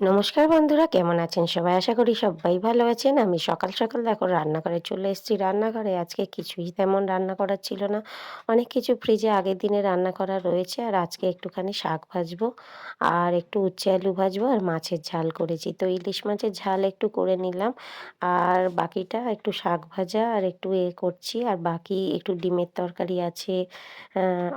নমস্কার বন্ধুরা, কেমন আছেন সবাই? আশা করি সবাই ভালো আছেন। আমি সকাল সকাল দেখো রান্না রান্নাঘরে চলে এসেছি। রান্নাঘরে আজকে কিছুই তেমন রান্না করার ছিল না। অনেক কিছু ফ্রিজে আগের দিনে রান্না করা রয়েছে। আর আজকে একটুখানি শাক ভাজবো আর একটু উচ্ছে আলু ভাজবো আর মাছের ঝাল করেছি। তো ইলিশ মাছের ঝাল একটু করে নিলাম আর বাকিটা একটু শাক ভাজা আর একটু এ করছি। আর বাকি একটু ডিমের তরকারি আছে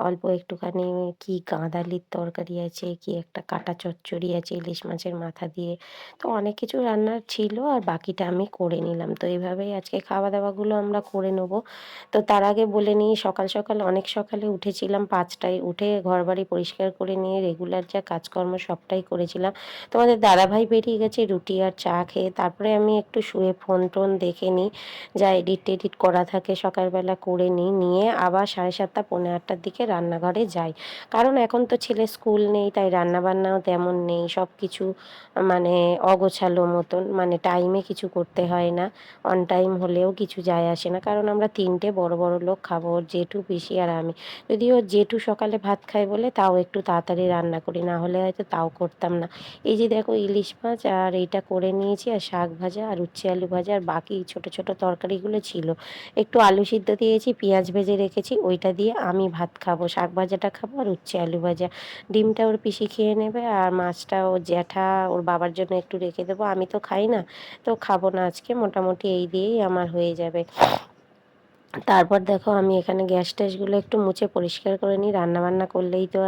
অল্প একটুখানি কি গাঁদালির তরকারি আছে, কি একটা কাটা চচ্চড়ি আছে ইলিশ মাছের মাথা দিয়ে। তো অনেক কিছু রান্নার ছিল আর বাকিটা আমি করে নিলাম। তো এইভাবেই আজকে খাওয়া দাওয়াগুলো আমরা করে নেব। তো তার আগে বলে নিই, সকাল সকাল অনেক সকালে উঠেছিলাম, পাঁচটায় উঠে ঘরবাড়ি পরিষ্কার করে নিয়ে রেগুলার যা কাজকর্ম সবটাই করেছিলাম। তোমাদের দাদাভাই বেরিয়ে গেছে রুটি আর চা খেয়ে। তারপরে আমি একটু শুয়ে ফোন টোন দেখে নিই, যা এডিট টেডিট করা থাকে সকালবেলা করে নিই, নিয়ে আবার সাড়ে সাতটা, পৌনে আটটার দিকে রান্নাঘরে যাই। কারণ এখন তো ছেলে স্কুল নেই, তাই রান্নাবান্নাও তেমন নেই সব কিছু মানে অগোছালো মতন মানে টাইমে কিছু করতে হয় না। অন টাইম হলেও কিছু যায় আসে না। কারণ আমরা তিনটে বড় বড় লোক খাব জেঠু, পিসি আর আমি। যদিও জেঠু সকালে ভাত খায় বলে, তাও একটু তাড়াতাড়ি রান্না করি, না হলে হয়তো তাও করতাম না। এই যে দেখো ইলিশ মাছ আর এইটা করে নিয়েছি, আর শাক ভাজা, আর উচ্ছে আলু ভাজা, আর বাকি ছোট ছোট তরকারিগুলো ছিল। একটু আলু সিদ্ধ দিয়েছি, পেঁয়াজ ভেজে রেখেছি, ওইটা দিয়ে আমি ভাত খাব, শাক ভাজাটা খাব, আর উচ্ছে আলু ভাজা। ডিমটা ওর পিসি খেয়ে নেবে, আর মাছটা ও জ্যাঠা ওর বাবার জন্য একটু রেখে দেবো, আমি তো খাই না, তো খাব না আজকে, মোটামুটি এই দিয়েই আমার হয়ে যাবে। তারপর দেখো আমি এখানে গ্যাস ট্যাসগুলো একটু মুছে পরিষ্কার করে নিই, রান্নাবান্না করলেই তো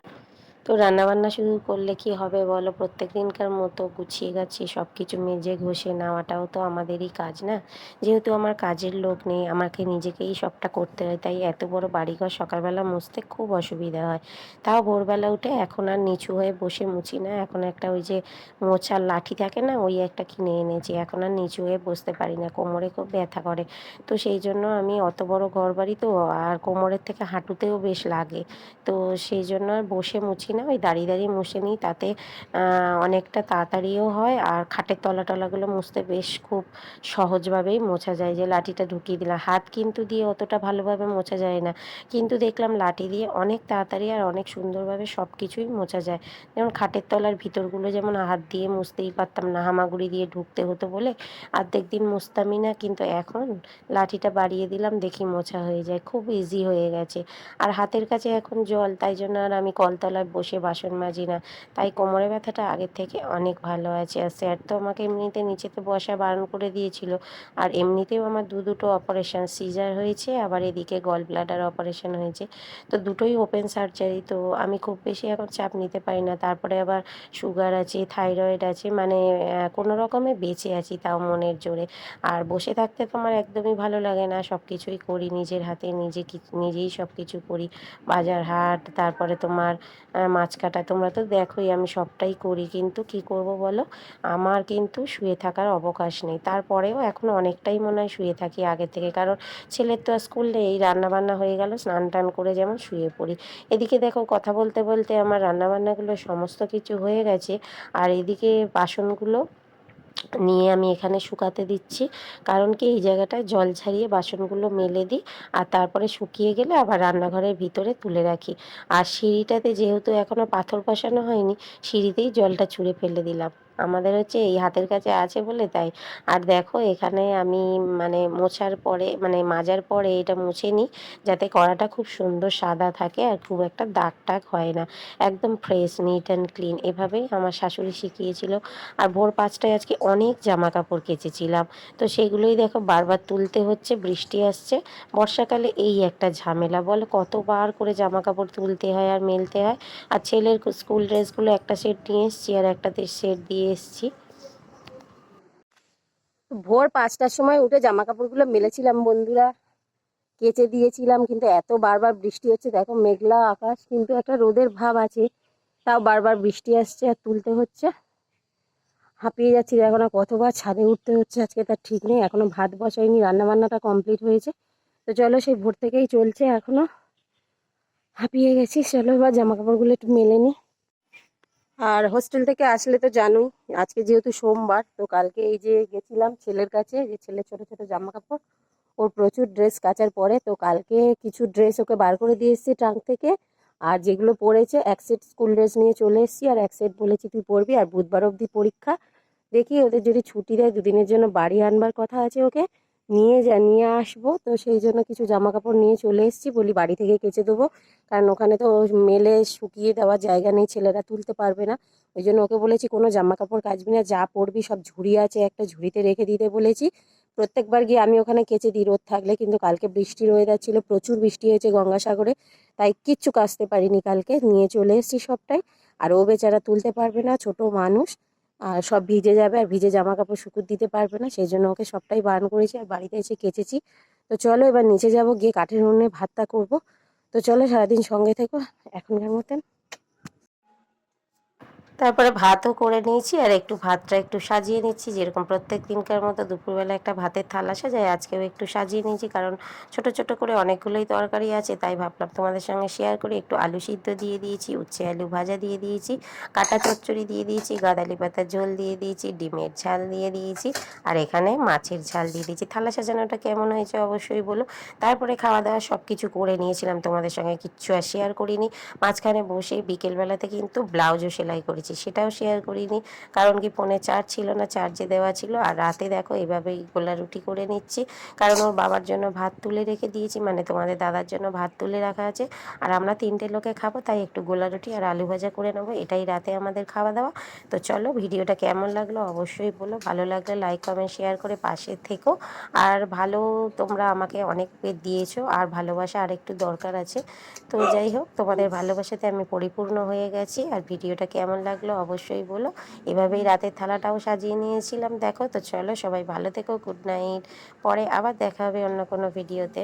তো রান্নাবান্না শুধু করলে কি হবে বলো? প্রত্যেক দিনকার মতো গুছিয়ে গাছিয়ে সব কিছু মেজে ঘষে নেওয়াটাও তো আমাদেরই কাজ না? যেহেতু আমার কাজের লোক নেই, আমাকে নিজেকেই সবটা করতে হয়, তাই এত বড় বাড়িঘর সকালবেলা মুছতে খুব অসুবিধা হয়। তাও ভোরবেলা উঠে এখন আর নিচু হয়ে বসে মুছি না, এখন একটা ওই যে মোছার লাঠি থাকে না, ওই একটা কিনে এনেছি, এখন আর নিচু হয়ে বসতে পারি না, কোমরে খুব ব্যথা করে। তো সেই জন্য আমি অত বড় ঘর বাড়ি তো আর কোমরের থেকে হাঁটুতেও বেশ লাগে। তো সেই জন্য আর বসে মুছি না, ওই দাঁড়িয়ে দাঁড়িয়ে মুছে নিই। তাতে অনেকটা তাড়াতাড়িও হয় আর খাটের তলা টলাগুলো মুছতে বেশ খুব সহজভাবেই মোছা যায় যে লাঠিটা ঢুকিয়ে দিলাম। হাত কিন্তু দিয়ে অতটা ভালোভাবে মোছা যায় না। কিন্তু দেখলাম লাঠি দিয়ে অনেক তাড়াতাড়ি আর অনেক সুন্দরভাবে সব কিছুই মোছা যায়। যেমন খাটের তলার ভিতরগুলো যেমন হাত দিয়ে মুছতেই পারতাম না, হামাগুড়ি দিয়ে ঢুকতে হতো বলে অর্ধেক দিন মুছতামই না। কিন্তু এখন লাঠিটা বাড়িয়ে দিলাম, দেখি মোছা হয়ে যায়। খুব ইজি হয়ে গেছে। আর হাতের কাছে এখন জল, তাই জন্য আর আমি কলতলায় বসে বাসন মাজি না। তাই কোমরে ব্যথাটা আগের থেকে অনেক ভালো আছে। আর স্যার তো আমাকে এমনিতে নিচেতে বসা বারণ করে দিয়েছিল। আর এমনিতেও আমার দু দুটো অপারেশন সিজার হয়েছে, আবার এদিকে গল ব্লাডার অপারেশন হয়েছে। তো দুটোই ওপেন সার্জারি তো আমি খুব বেশি এখন চাপ নিতে পারি না। তারপরে আবার সুগার আছে থাইরয়েড আছে মানে কোনো রকমে বেঁচে আছি তাও মনের জোরে। আর বসে থাকতে তো আমার একদমই ভালো লাগে না সব কিছুই করি নিজের হাতে, নিজে নিজেই সব কিছু করি। বাজার হাট, তারপরে তোমার মাছ কাটা, তোমরা তো দেখোই আমি সবটাই করি, কিন্তু কি করব বলো? আমার কিন্তু শুয়ে থাকার অবকাশ নেই। তারপরেও এখন অনেকটাই মনে হয় শুয়ে থাকি আগে থেকে, কারণ ছেলের তো স্কুল নেই, রান্নাবান্না হয়ে গেল, স্নান টান করে যেমন শুয়ে পড়ি। এদিকে দেখো, কথা বলতে বলতে আমার রান্নাবান্নাগুলো সমস্ত কিছু হয়ে গেছে, আর এদিকে বাসনগুলো নিয়ে আমি এখানে শুকাতে দিচ্ছি। কারণ কি, এই জায়গাটায় জল ছাড়িয়ে বাসনগুলো মেলে দিই আর তারপরে শুকিয়ে গেলে আবার রান্নাঘরের ভিতরে তুলে রাখি। আর সিঁড়িটাতে যেহেতু এখনও পাথর বসানো হয়নি, সিঁড়িতেই জলটা ছুঁড়ে ফেলে দিলাম। আমাদের হচ্ছে এই হাতের কাছে আছে বলে তাই। আর দেখো এখানে আমি মানে মোছার পরে মানে মাজার পরে এটা মুছে নিই, যাতে কড়াটা খুব সুন্দর সাদা থাকে আর খুব একটা দাগ টাগ হয় না। একদম ফ্রেশ নিট অ্যান্ড ক্লিন এভাবেই আমার শাশুড়ি শিখিয়েছিল। আর ভোর পাঁচটায় আজকে অনেক জামা কাপড় কেচেছিলাম। তো সেগুলোই দেখো বারবার তুলতে হচ্ছে, বৃষ্টি আসছে। বর্ষাকালে এই একটা ঝামেলা। বলে কতবার করে জামা কাপড় তুলতে হয় আর মেলতে হয়? আর ছেলের স্কুল ড্রেসগুলো একটা সেট নিয়ে এসছি আর একটা সেট দিয়ে এসছি। ভোর পাঁচটার সময় উঠে জামা কাপড়গুলো মেলেছিলাম বন্ধুরা, কেচে দিয়েছিলাম, কিন্তু এত বারবার বৃষ্টি হচ্ছে, দেখো মেঘলা আকাশ, কিন্তু একটা রোদের ভাব আছে, তাও বারবার বৃষ্টি আসছে আর তুলতে হচ্ছে। হাঁপিয়ে যাচ্ছি, দেখো না কতবার ছাদে উঠতে হচ্ছে, আজকে তার ঠিক নেই, এখনও ভাত বসাইনি রান্না বান্নাটা কমপ্লিট হয়েছে। তো চলো সেই ভোর থেকেই চলছে এখনও। হাঁপিয়ে গেছি, চলো এবার জামা কাপড়গুলো একটু মেলে নিই। আর হোস্টেল থেকে আসলে তো জানোই, আজকে যেহেতু সোমবার, তো কালকে এই যে গেছিলাম ছেলের কাছে, যে ছেলের ছোট ছোট জামা কাপড় ওর প্রচুর ড্রেস কাচার পরে, তো কালকে কিছু ড্রেস ওকে বার করে দিয়ে এসেছি ট্রাঙ্ক থেকে। আর যেগুলো পড়েছে এক সেট স্কুল ড্রেস নিয়ে চলে এসেছি, আর এক সেট বলেছি তুই পড়বি আর বুধবার অবধি পরীক্ষা। দেখি ওদের যদি ছুটি দেয়, দুদিনের জন্য বাড়ি আনবার কথা আছে ওকে। নিয়ে যা, নিয়ে আসব। তো সেই জন্য কিছু জামা কাপড় নিয়ে চলে এসেছি। বলি বাড়ি থেকে কেচে দেবো। কারণ ওখানে তো মেলে শুকিয়ে দেওয়ার জায়গা নেই, ছেলেরা তুলতে পারবে না। ওই জন্য ওকে বলেছি, কোনো জামা কাপড় কাচবি না, যা পরবি, সব ঝুড়ি আছে, একটা ঝুড়িতে রেখে দিতে বলেছি। প্রত্যেকবার গিয়ে আমি ওখানে কেচে দিই, রোদ থাকলে। কিন্তু কালকে বৃষ্টির ওয়েদার ছিল, প্রচুর বৃষ্টি হয়েছে গঙ্গাসাগরে। তাই কিচ্ছু কাচতে পারিনি কালকে। নিয়ে চলে এসেছি সবটাই। আর ও বেচারা তুলতে পারবে না, ছোট মানুষ। আর সব ভিজে যাবে আর ভিজে জামা কাপড় শুকুর দিতে পারবে না, সেই জন্য ওকে সবটাই বারণ করেছি আর বাড়িতে এসে কেচেছি। তো চলো এবার নিচে যাব, গিয়ে কাঠের উনুনে ভাতটা করব। তো চলো সারাদিন সঙ্গে থেকো, এখনকার মতন। তারপরে ভাতও করে নিয়েছি আর একটু ভাতটা একটু সাজিয়ে নিচ্ছি, যেরকম প্রত্যেক দিনকার মতো দুপুরবেলা একটা ভাতের থালা সাজাই, আজকেও একটু সাজিয়ে নিয়েছি কারণ ছোট ছোট করে অনেকগুলোই তরকারি আছে, তাই ভাবলাম তোমাদের সঙ্গে শেয়ার করি। একটু আলু সিদ্ধ দিয়ে দিয়েছি, উচ্ছে আলু ভাজা দিয়ে দিয়েছি, কাটা চচ্চড়ি দিয়ে দিয়েছি, গাদালি পাতার ঝোল দিয়ে দিয়েছি, ডিমের ঝাল দিয়ে দিয়েছি আর এখানে মাছের ঝাল দিয়ে দিয়েছি। থালা সাজানোটা কেমন হয়েছে অবশ্যই বলো। তারপরে খাওয়া দাওয়া সব কিছু করে নিয়েছিলাম, তোমাদের সঙ্গে কিচ্ছু আর শেয়ার করিনি। মাঝখানে বসে বিকেলবেলাতে কিন্তু ব্লাউজও সেলাই করেছি। সেটাও শেয়ার করিনি। কারণ কি ফোনে চার্জ ছিল না চার্জে দেওয়া ছিল। আর রাতে দেখো, এভাবেই গোলা রুটি করে নিচ্ছি। কারণ ওর বাবার জন্য ভাত তুলে রেখে দিয়েছি মানে তোমাদের দাদার জন্য ভাত তুলে রাখা আছে। আর আমরা তিনটে লোকে খাব, তাই একটু গোলা রুটি আর আলু ভাজা করে নেব। এটাই রাতে আমাদের খাওয়া দাওয়া। তো চলো, ভিডিওটা কেমন লাগল অবশ্যই বলো। ভালো লাগলে লাইক কমেন্ট শেয়ার করে পাশে থেকো। আর ভালো তোমরা আমাকে অনেক দিয়েছ, আর ভালোবাসা আর একটু দরকার আছে। তো যাই হোক, তোমাদের ভালোবাসাতে আমি পরিপূর্ণ হয়ে গেছি। আর ভিডিওটা কেমন লাগল অবশ্যই বলো। এভাবেই রাতের থালাটাও সাজিয়ে নিয়েছিলাম। দেখো তো চলো সবাই ভালো থেকো গুড নাইট পরে আবার দেখা হবে অন্য কোনো ভিডিওতে